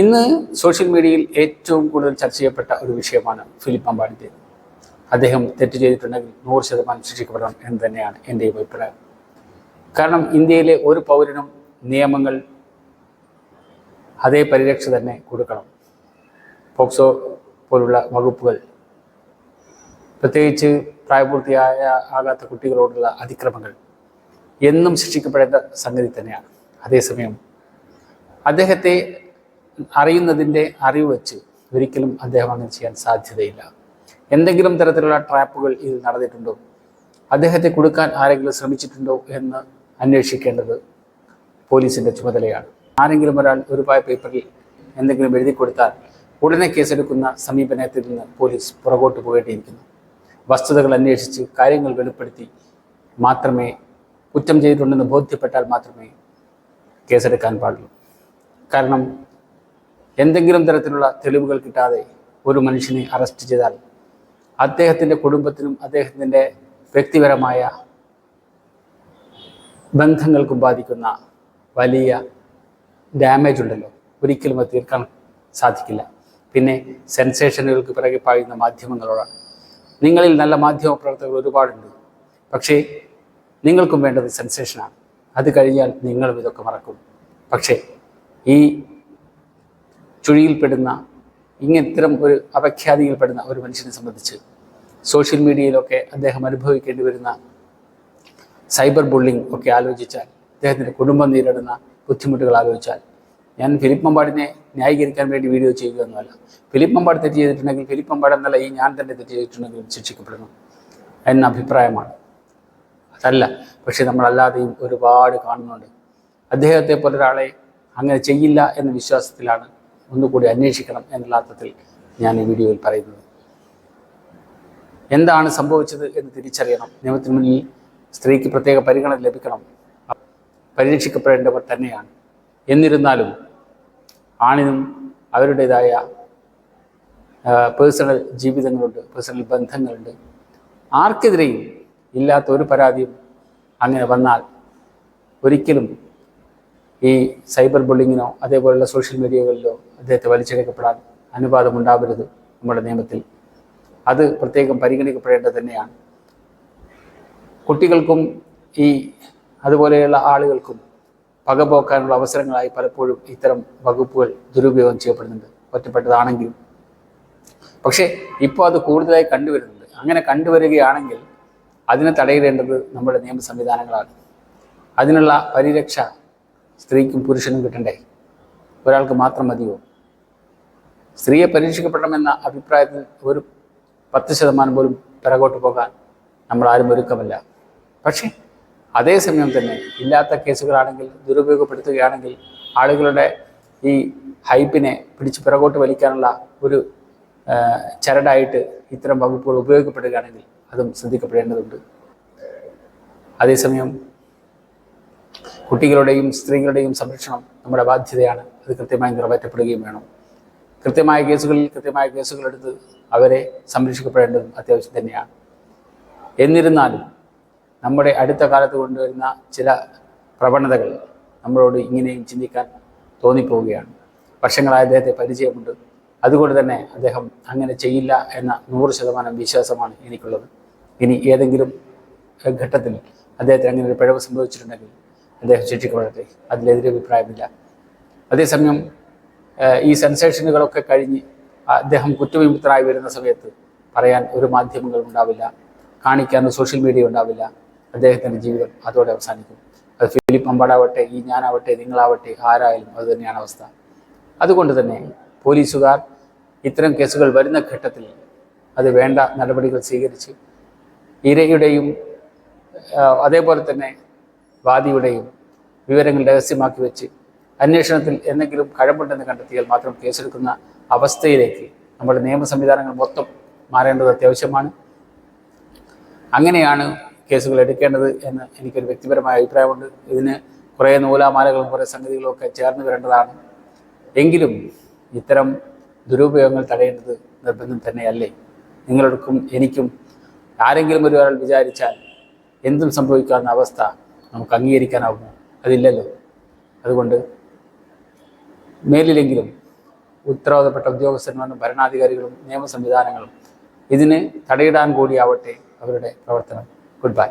ഇന്ന് സോഷ്യൽ മീഡിയയിൽ ഏറ്റവും കൂടുതൽ ചർച്ച ചെയ്യപ്പെട്ട ഒരു വിഷയമാണ് ഫിലിപ്പ് അമ്പാടിന്റെ അദ്ദേഹം തെറ്റ് ചെയ്തിട്ടുണ്ടെങ്കിൽ നൂറ് ശതമാനം ശിക്ഷിക്കപ്പെടണം എന്ന് തന്നെയാണ് എന്റെ അഭിപ്രായം. കാരണം ഇന്ത്യയിലെ ഒരു പൗരനും നിയമങ്ങൾ അതേ പരിരക്ഷ തന്നെ കൊടുക്കണം. പോക്സോ പോലുള്ള വകുപ്പുകൾ പ്രത്യേകിച്ച് പ്രായപൂർത്തിയായ ആകാത്ത കുട്ടികളോടുള്ള അതിക്രമങ്ങൾ എന്നും ശിക്ഷിക്കപ്പെടേണ്ട സംഗതി തന്നെയാണ്. അതേസമയം അദ്ദേഹത്തെ അറിയുന്നതിന്റെ അറിവ് വെച്ച് ഒരിക്കലും അദ്ദേഹം അങ്ങനെ ചെയ്യാൻ സാധ്യതയില്ല. എന്തെങ്കിലും തരത്തിലുള്ള ട്രാപ്പുകൾ ഇതിൽ നടന്നിട്ടുണ്ടോ? അദ്ദേഹത്തെ കൊടുക്കാൻ ആരെങ്കിലും ശ്രമിച്ചിട്ടുണ്ടോ എന്ന് അന്വേഷിക്കേണ്ടത് പോലീസിന്റെ ചുമതലയാണ്. ആരെങ്കിലും ഒരാൾ ഒരു പേപ്പറിൽ എന്തെങ്കിലും എഴുതി കൊടുത്താൽ ഉടനെ കേസെടുക്കുന്ന സമീപനത്തിൽ നിന്ന് പോലീസ് പുറകോട്ട് പോകേണ്ടിയിരിക്കുന്നു. വസ്തുതകൾ അന്വേഷിച്ച് കാര്യങ്ങൾ വെളിപ്പെടുത്തി മാത്രമേ കുറ്റം ചെയ്തിട്ടുണ്ടെന്ന് ബോധ്യപ്പെട്ടാൽ മാത്രമേ കേസെടുക്കാൻ പാടുള്ളൂ. കാരണം എന്തെങ്കിലും തരത്തിലുള്ള തെളിവുകൾ കിട്ടാതെ ഒരു മനുഷ്യനെ അറസ്റ്റ് ചെയ്താൽ അദ്ദേഹത്തിന്റെ കുടുംബത്തിനും അദ്ദേഹത്തിന്റെ വ്യക്തിപരമായ ബന്ധങ്ങൾക്കും ബാധിക്കുന്ന വലിയ ഡാമേജ് ഉണ്ടല്ലോ. ഒരിക്കലും അത് തീർക്കാൻ സാധിക്കില്ല. പിന്നെ സെൻസേഷനുകൾക്ക് പിറകെ പായുന്ന മാധ്യമങ്ങളോടാണ്. നിങ്ങളിൽ നല്ല മാധ്യമ പ്രവർത്തകർ ഒരുപാടുണ്ട്. പക്ഷേ നിങ്ങൾക്കും വേണ്ടത് സെൻസേഷനാണ് അത് കഴിഞ്ഞാൽ നിങ്ങളും ഇതൊക്കെ മറക്കും. പക്ഷേ ഈ ചുഴിയിൽപ്പെടുന്ന ഇങ്ങനത്തരം ഒരു അപഖ്യാതിയിൽപ്പെടുന്ന ഒരു മനുഷ്യനെ സംബന്ധിച്ച് സോഷ്യൽ മീഡിയയിലൊക്കെ അദ്ദേഹം അനുഭവിക്കേണ്ടി വരുന്ന സൈബർ ബുള്ളിംഗ് ഒക്കെ ആലോചിച്ചാൽ അദ്ദേഹത്തിന്റെ കുടുംബം നേരിടുന്ന ബുദ്ധിമുട്ടുകൾ ആലോചിച്ചാൽ ഞാൻ ഫിലിപ്പ് മമ്പാടിനെ ന്യായീകരിക്കാൻ വേണ്ടി വീഡിയോ ചെയ്യുകയൊന്നുമല്ല ഫിലിപ്പ് മമ്പാട് തെറ്റ് ചെയ്തിട്ടുണ്ടെങ്കിൽ ഫിലിപ്പ് മമ്പാട് എന്നല്ല ഈ ഞാൻ തന്നെ തെറ്റ് ചെയ്തിട്ടുണ്ടെങ്കിൽ ശിക്ഷിക്കപ്പെടണം എന്ന അഭിപ്രായമാണ്. അതല്ല പക്ഷേ നമ്മളല്ലാതെയും ഒരുപാട് കാണുന്നുണ്ട്. അദ്ദേഹത്തെ പോലൊരാളെ അങ്ങനെ ചെയ്യില്ല എന്ന വിശ്വാസത്തിലാണ് ഒന്നുകൂടി അന്വേഷിക്കണം എന്നുള്ള അർത്ഥത്തിൽ ഞാൻ ഈ വീഡിയോയിൽ പറയുന്നത്. എന്താണ് സംഭവിച്ചത് എന്ന് തിരിച്ചറിയണം. നിയമത്തിന് മുന്നിൽ സ്ത്രീക്ക് പ്രത്യേക പരിഗണന ലഭിക്കണം. പരിരക്ഷിക്കപ്പെടേണ്ടവർ തന്നെയാണ്. എന്നിരുന്നാലും ആണിനും അവരുടേതായ പേഴ്സണൽ ജീവിതങ്ങളുണ്ട് പേഴ്സണൽ ബന്ധങ്ങളുണ്ട്. ആർക്കെതിരെയും ഇല്ലാത്ത ഒരു പരാതിയും അങ്ങനെ വന്നാൽ ഒരിക്കലും ഈ സൈബർ ബുള്ളിങ്ങിനോ അതേപോലെയുള്ള സോഷ്യൽ മീഡിയകളിലോ അദ്ദേഹത്തെ വലിച്ചെടുക്കപ്പെടാൻ അനുവാദമുണ്ടാവരുത് നമ്മുടെ നിയമത്തിൽ. അത് പ്രത്യേകം പരിഗണിക്കപ്പെടേണ്ടത് തന്നെയാണ്. കുട്ടികൾക്കും ഈ അതുപോലെയുള്ള ആളുകൾക്കും പകപോക്കാനുള്ള അവസരങ്ങളായി പലപ്പോഴും ഇത്തരം വകുപ്പുകൾ ദുരുപയോഗം ചെയ്യപ്പെടുന്നുണ്ട്. ഒറ്റപ്പെട്ടതാണെങ്കിലും. പക്ഷേ ഇപ്പോൾ അത് കൂടുതലായി കണ്ടുവരുന്നുണ്ട്. അങ്ങനെ കണ്ടുവരികയാണെങ്കിൽ അതിനെ തടയിടേണ്ടത് നമ്മുടെ നിയമ സംവിധാനങ്ങളാണ് അതിനുള്ള പരിരക്ഷ സ്ത്രീക്കും പുരുഷനും കിട്ടണ്ടേ? ഒരാൾക്ക് മാത്രം മതിയോ? സ്ത്രീയെ പരീക്ഷിക്കപ്പെടണമെന്ന അഭിപ്രായത്തിൽ ഒരു പത്ത് ശതമാനം പോലും പിറകോട്ട് പോകാൻ നമ്മൾ ആരും ഒരുക്കമല്ല. പക്ഷേ അതേസമയം തന്നെ ഇല്ലാത്ത കേസുകളാണെങ്കിൽ ദുരുപയോഗപ്പെടുത്തുകയാണെങ്കിൽ ആളുകളുടെ ഈ ഹൈപ്പിനെ പിടിച്ച് പിറകോട്ട് വലിക്കാനുള്ള ഒരു ചരടായിട്ട് ഇത്തരം വകുപ്പുകൾ ഉപയോഗപ്പെടുകയാണെങ്കിൽ അതും ശ്രദ്ധിക്കപ്പെടേണ്ടതുണ്ട്. അതേസമയം കുട്ടികളുടെയും സ്ത്രീകളുടെയും സംരക്ഷണം നമ്മുടെ ബാധ്യതയാണ്. അത് കൃത്യമായി നിറവേറ്റപ്പെടുകയും വേണം. കൃത്യമായ കേസുകളിൽ കൃത്യമായ കേസുകളെടുത്ത് അവരെ സംരക്ഷിക്കപ്പെടേണ്ടതും അത്യാവശ്യം തന്നെയാണ്. എന്നിരുന്നാലും നമ്മുടെ അടുത്ത കാലത്ത് കൊണ്ടുവരുന്ന ചില പ്രവണതകൾ നമ്മളോട് ഇങ്ങനെയും ചിന്തിക്കാൻ തോന്നിപ്പോവുകയാണ്. വർഷങ്ങളായ അദ്ദേഹത്തെ പരിചയമുണ്ട്. അതുകൊണ്ട് തന്നെ അദ്ദേഹം അങ്ങനെ ചെയ്യില്ല എന്ന നൂറ് ശതമാനം വിശ്വാസമാണ് എനിക്കുള്ളത്. ഇനി ഏതെങ്കിലും ഘട്ടത്തിൽ അദ്ദേഹത്തിന് അങ്ങനെ ഒരു പിഴവ് സംഭവിച്ചിട്ടുണ്ടെങ്കിൽ അദ്ദേഹം ശിക്ഷിക്കപ്പെടട്ടെ. അതിലെതിരെ അഭിപ്രായമില്ല. അതേസമയം ഈ സെൻസേഷനുകളൊക്കെ കഴിഞ്ഞ് അദ്ദേഹം കുറ്റവിമുക്തനായി വരുന്ന സമയത്ത് പറയാൻ ഒരു മാധ്യമങ്ങൾ ഉണ്ടാവില്ല. കാണിക്കാൻ സോഷ്യൽ മീഡിയ ഉണ്ടാവില്ല. അദ്ദേഹത്തിന്റെ ജീവിതം അതോടെ അവസാനിക്കും. അത് ഫിലിപ്പ് അമ്പാടാവട്ടെ ഈ ഞാനാവട്ടെ നിങ്ങളാവട്ടെ ആരായാലും അത് തന്നെയാണ് അവസ്ഥ. അതുകൊണ്ട് തന്നെ പോലീസുകാർ ഇത്തരം കേസുകൾ വരുന്ന ഘട്ടത്തിൽ അത് വേണ്ട നടപടികൾ സ്വീകരിച്ച് ഇരയുടെയും അതേപോലെ തന്നെ വാദിയുടെയും വിവരങ്ങൾ രഹസ്യമാക്കി വെച്ച് അന്വേഷണത്തിൽ എന്തെങ്കിലും കഴമ്പുണ്ടെന്ന് കണ്ടെത്തിയാൽ മാത്രം കേസെടുക്കുന്ന അവസ്ഥയിലേക്ക് നമ്മുടെ നിയമ സംവിധാനങ്ങൾ മൊത്തം മാറേണ്ടത് അത്യാവശ്യമാണ്. അങ്ങനെയാണ് കേസുകൾ എടുക്കേണ്ടത് എന്ന് എനിക്കൊരു വ്യക്തിപരമായ അഭിപ്രായമുണ്ട്. ഇതിന് കുറേ നൂലാമാലകളും കുറേ സംഗതികളും ഒക്കെ ചേർന്ന് വരേണ്ടതാണ്. എങ്കിലും ഇത്തരം ദുരുപയോഗങ്ങൾ തടയേണ്ടത് നിർബന്ധം തന്നെയല്ലേ? നിങ്ങളെടുക്കും എനിക്കും ആരെങ്കിലും ഒരാൾ വിചാരിച്ചാൽ എന്തും സംഭവിക്കാവുന്ന അവസ്ഥ നമുക്ക് അംഗീകരിക്കാനാവുമോ അതില്ലല്ലോ. അതുകൊണ്ട് മേലിലെങ്കിലും ഉത്തരവാദപ്പെട്ട ഉദ്യോഗസ്ഥന്മാരും ഭരണാധികാരികളും നിയമ സംവിധാനങ്ങളും ഇതിന് തടയിടാൻ കൂടിയാവട്ടെ അവരുടെ പ്രവർത്തനം. Good bye